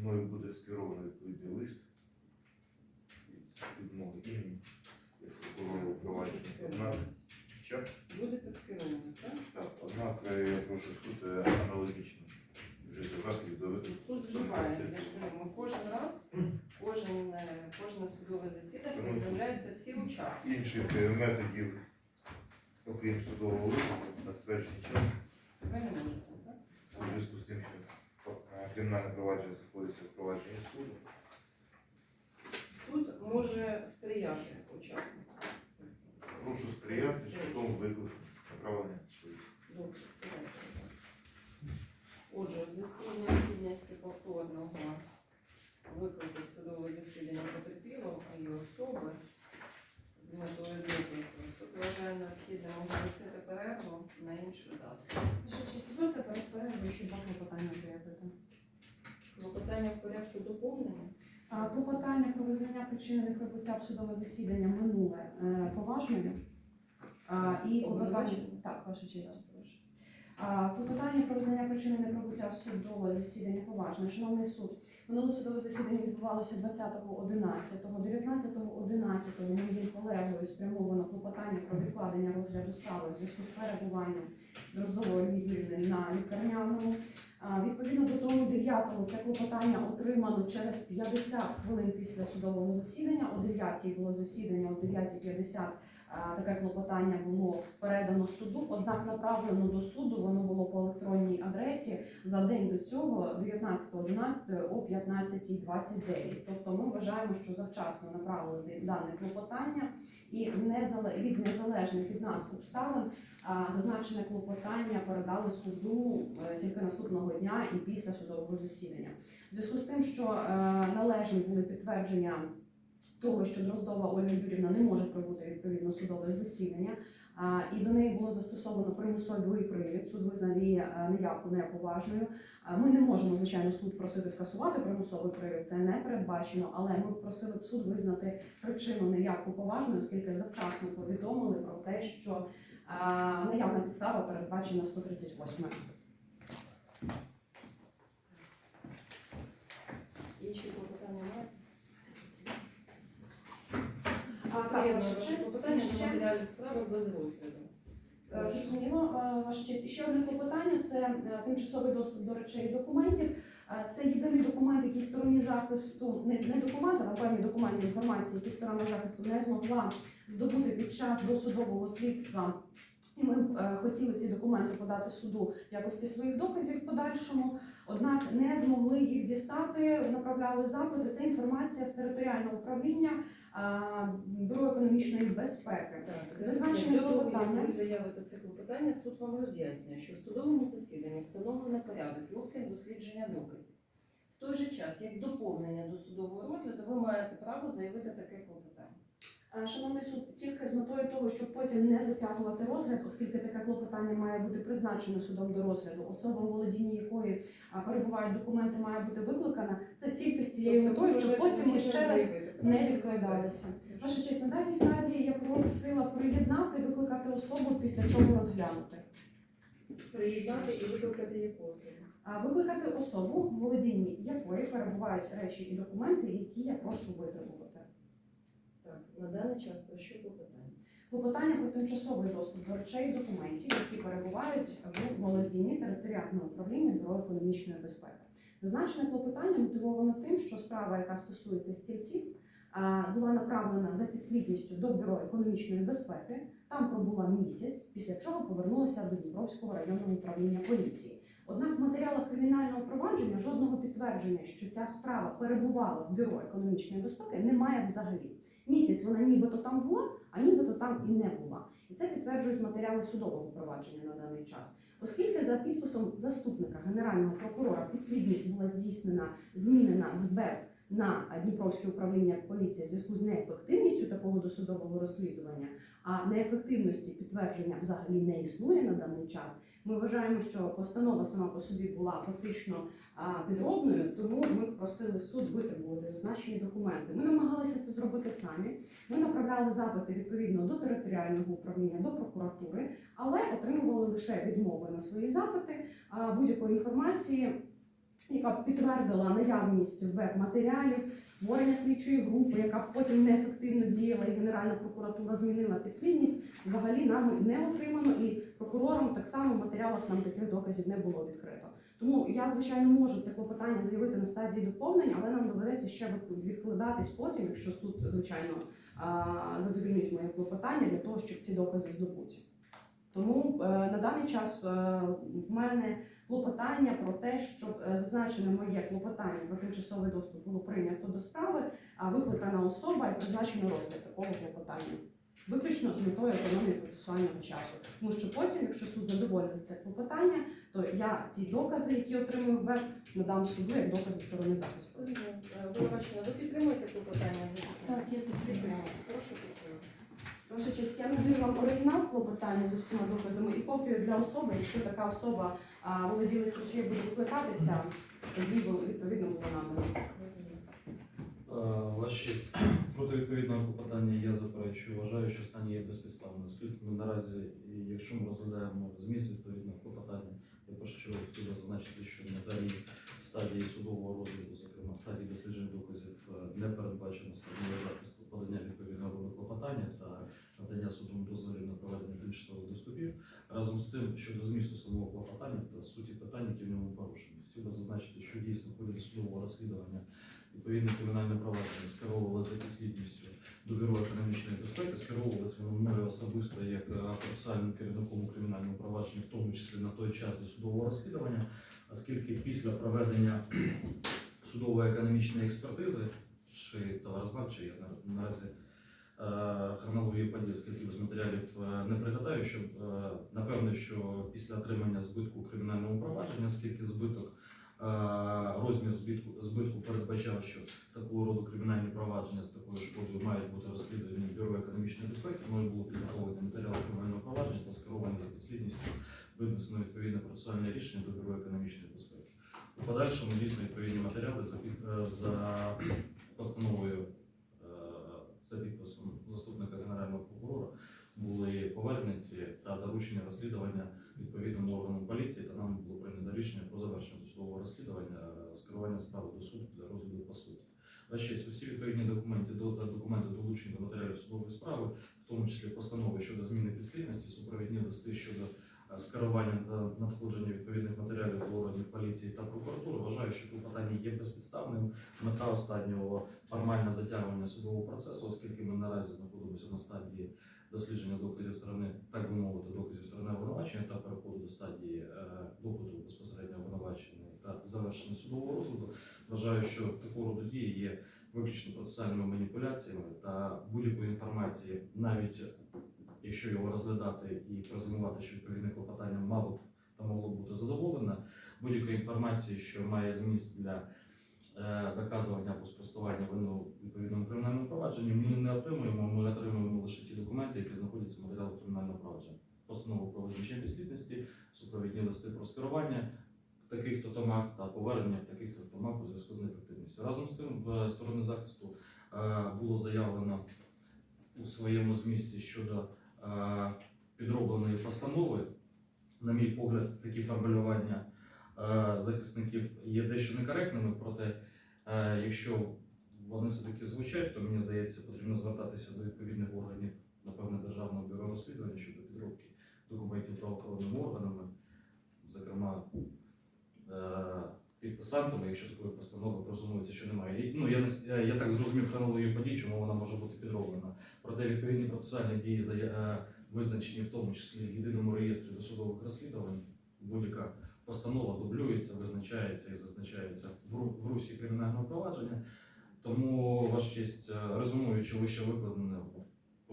мною буде скеровано відповідний лист від відмови імені як прокурора провадження. Що? Будете скеровані, так? Так, однак е, я прошу суд е, аналогічно вжити заходів до Суд вживає. Я ж кажу, кожен раз, кожен, е, кожне судове засідання суд. повідомляються всі учасники. інших методів, окрім судового листу, на теперішній час, Ви не можете, так? у зв'язку з тим, що кримінальне провадження знаходиться в провадженні суду. Суд може сприяти учасникам. Прошу сприяти шляхом виклику направлення відповіді. Добре, сідайте, будь ласка. Отже, у зв'язку з необхідністю повторного виклику в судове засідання потерпілого і особи з метою виклику, суд вважає необхідним оголосити перерву на іншу дату. Ще чи дозвольте перед перервою ще два клопотання заявити. Клопотання в порядку доповнення. А, Клопотання про визнання причини неприбуття в судове засідання минуле е, поважною. І Обвинувачення? так, ваша честь. Прошу. Клопотання про визнання причини неприбуття в судове засідання поважною. Шановний суд, минуле судове засідання відбувалося 20.11. 19.11 моїм колегою спрямовано клопотання про відкладення розгляду справи в зв'язку з перебуванням Дроздової Юрівни на лікарняному. Відповідно до тому 9-го це клопотання отримано через 50 хвилин після судового засідання. О 9-й було засідання, о 9.50 а, таке клопотання було передано суду, однак направлено до суду воно було по електронній адресі за день до цього, 19.11 о 15.29. Тобто ми вважаємо, що завчасно направили дане клопотання і від незалежних від нас обставин зазначене клопотання передали суду е, тільки наступного дня і після судового засідання. В зв'язку з тим, що е, належні були підтвердження того, що Дроздова Ольга Юрівна не може прибути відповідно судове засідання, і до неї було застосовано примусовий привід. Суд визнав її е, неявку неповажною. Ми не можемо, звичайно, суд просити скасувати примусовий привід, це не передбачено, але ми просили б суд визнати причину неявку поважною, оскільки завчасно повідомили про те, що а, наявна підстава передбачена 138. Інші клопотання мають? А, так, Честь, ще, без розгляду. е, зрозуміло, е, ваша честь. Ще одне клопотання це е, тимчасовий доступ до речей і документів. Це єдиний документ, який стороні захисту, не, не документ, а певні документи інформації, які сторона захисту не змогла здобути під час досудового слідства. І ми хотіли ці документи подати суду в якості своїх доказів в подальшому, однак не змогли їх дістати, направляли запити. Це інформація з територіального управління Бюро економічної безпеки. Зазначені клопотання. ви заявите це клопотання, суд вам роз'яснює, що в судовому засіданні встановлено порядок і обсяг дослідження доказів. В той же час, як доповнення до судового розгляду, ви маєте право заявити таке клопотання. Е, Шановний суд, тільки з метою того, щоб потім не затягувати розгляд, оскільки таке клопотання має бути призначене судом до розгляду, особа, у володінні якої перебувають документи, має бути викликана. Це тільки з цією Тобто метою, щоб потім ми ще раз не відкладалися. Ваша честь, на даній стадії я просила приєднати, викликати особу, після чого розглянути. Приєднати і викликати яку особу? Викликати особу, в володінні якої перебувають речі і документи, які я прошу витребувати. На даний час про що клопотання? Клопотання про тимчасовий доступ до речей і документів, які перебувають в володінні територіального управління Бюро економічної безпеки. Зазначене клопотання мотивовано тим, що справа, яка стосується стільців, була направлена за підслідністю до Бюро економічної безпеки. Там пробула місяць, після чого повернулася до Дніпровського районного управління поліції. Однак в матеріалах кримінального провадження жодного підтвердження, що ця справа перебувала в бюро економічної безпеки, немає взагалі. Місяць вона нібито там була, а нібито там і не була. І це підтверджують матеріали судового провадження на даний час. Оскільки за підписом заступника генерального прокурора підслідність була здійснена, змінена з БЕП на Дніпровське управління поліції в зв'язку з неефективністю такого досудового розслідування, а неефективності підтвердження взагалі не існує на даний час. Ми вважаємо, що постанова сама по собі була фактично підробною, тому ми просили суд витребувати зазначені документи. Ми намагалися це зробити самі. Ми направляли запити відповідно до територіального управління, до прокуратури, але отримували лише відмови на свої запити будь-якої інформації. яка підтвердила наявність веб матеріалів, створення слідчої групи, яка потім неефективно діяла, і Генеральна прокуратура змінила підслідність. Взагалі нами не отримано, і прокурором так само матеріалах нам таких доказів не було відкрито. Тому я звичайно можу це клопотання заявити на стадії доповнень, але нам доведеться ще відкладатись потім, якщо суд звичайно задовільнить моє клопотання для того, щоб ці докази здобуті. Тому е, на даний час е, в мене клопотання про те, щоб е, зазначене моє клопотання про тимчасовий доступ було прийнято до справи, а викликана особа і призначено розгляд такого клопотання. Виключно з метою економії процесуального часу. Тому що потім, якщо суд задовольнить це клопотання, то я ці докази, які отримую в ВЕБ, надам суду як докази сторони захисту. Вибачення, ви підтримуєте клопотання захисника? я Підтримуєте. Прошу підтримати. Ваша честь, я надаю вам оригінал клопотання з усіма доказами і копію для особи, якщо така особа володілець речей буде викликатися, щоб їй було відповідно було надано. Е, Ваша честь, проти відповідного клопотання заперечую. Вважаю, що останнє є безпідставним. Оскільки ми наразі, якщо ми розглядаємо зміст відповідного клопотання, я першу чергу хотів зазначити, що на даній стадії судового розгляду, зокрема стадії дослідження доказів, е, не передбачено стороною захисту подання відповідного роду клопотання та надання судом дозволів на проведення тимчасових доступів. Разом з тим, щодо змісту самого клопотання та суті питань, які в ньому порушені, хотів би зазначити, що дійсно в судового розслідування відповідне кримінальне провадження скеровували за підслідністю до бюро економічної безпеки, скеровувалися воно мною особисто як е, процесуальним керівником у кримінальному провадженні, в тому числі на той час до судового розслідування, оскільки після проведення судової економічної експертизи чи товарознавчої, я наразі е, хронології подій, оскільки без матеріалів е, не пригадаю, що е, напевне, що після отримання збитку у кримінальному провадженні, оскільки збиток розмір збитку, збитку передбачав, що такого роду кримінальні провадження з такою шкодою мають бути розслідувані бюро економічної безпеки. Мною було підготовлено матеріали кримінального провадження та скеровані за підслідністю, винесено відповідне процесуальне рішення до бюро економічної безпеки. У подальшому дійсно відповідні матеріали за, під- е, за постановою е, за підписом заступника генерального прокурора були повернені доручення розслідування відповідним органам поліції, та нам було прийнято рішення про завершення досудового розслідування, е, скерування справи до суду для розгляду по суті. Ваша честь, усі відповідні документи до документи долучені до матеріалів судової справи, в тому числі постанови щодо зміни підслідності, супровідні листи щодо е, скерування та надходження відповідних матеріалів до органів поліції та прокуратури. Вважаю, що клопотання є безпідставним. Мета останнього формальне затягування судового процесу, оскільки ми наразі знаходимося на стадії дослідження доказів сторони, так би мовити, доказів сторони обвинувачення та переходу до стадії е, допиту безпосередньо обвинуваченої та завершення судового розгляду. Вважаю, що такого роду дії є виключно процесуальними маніпуляціями та будь-якої інформації, навіть якщо його розглядати і презумувати, що відповідне клопотання мало б та могло б бути задоволено, будь-якої інформації, що має зміст для е, доказування або спростування вини у відповідному кримінальному провадженні, ми не отримуємо. Ми отримуємо лише ті в матеріалах кримінального провадження. Постанову про визначення підслідності, супровідні листи про скерування в таких-то томах та повернення в таких-то томах у зв'язку з неефективністю. Разом з цим в сторони захисту е, було заявлено у своєму змісті щодо е, підробленої постанови. На мій погляд, такі формулювання е, захисників є дещо некоректними, проте, якщо вони все-таки звучать, то мені здається, потрібно звертатися до відповідних органів, напевне, Державного бюро розслідування щодо підробки документів правоохоронними органами, зокрема е, підписантами, якщо такої постанови презумується, що немає. Ну, я, я, так зрозумів хронологію подій, чому вона може бути підроблена. Проте відповідні процесуальні дії е, визначені в тому числі в єдиному реєстрі досудових розслідувань. Будь-яка постанова дублюється, визначається і зазначається в, ру- в русі кримінального провадження. Тому, ваш честь, е, вище викладене,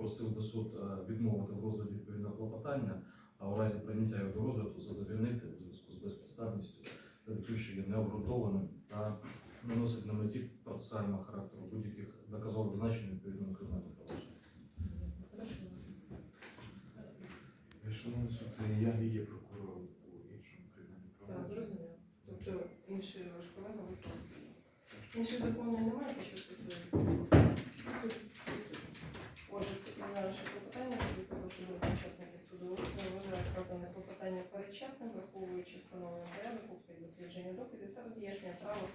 просив би суд е, відмовити в розгляді відповідного клопотання, а у разі прийняття його до розгляду задовільнити у зв'язку з безпідставністю та таким, що є необґрунтованим та не носить на меті процесуального характеру будь-яких доказових значень відповідного кримінального провадження. Шановний суд, я не є прокурором у іншому кримінальному Так, зрозуміло. Тобто інший ваш колега висловився. Інших доповнень немає, що стосується? Суд що клопотання, що прошу до учасників суду. Я вважаю вказане клопотання перечитане. вчасним, враховуючи встановлений порядок, обсяг дослідження доказів та роз'яснює право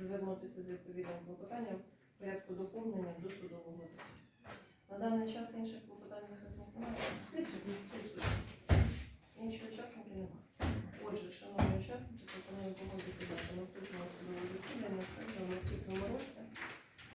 звернутися з відповідним клопотанням в порядку доповнення до судового розгляду. На даний час інших клопотань захисних немає. Інші учасники немає. Отже, шановні учасники, пропоную погодити дату наступного судового засідання. Це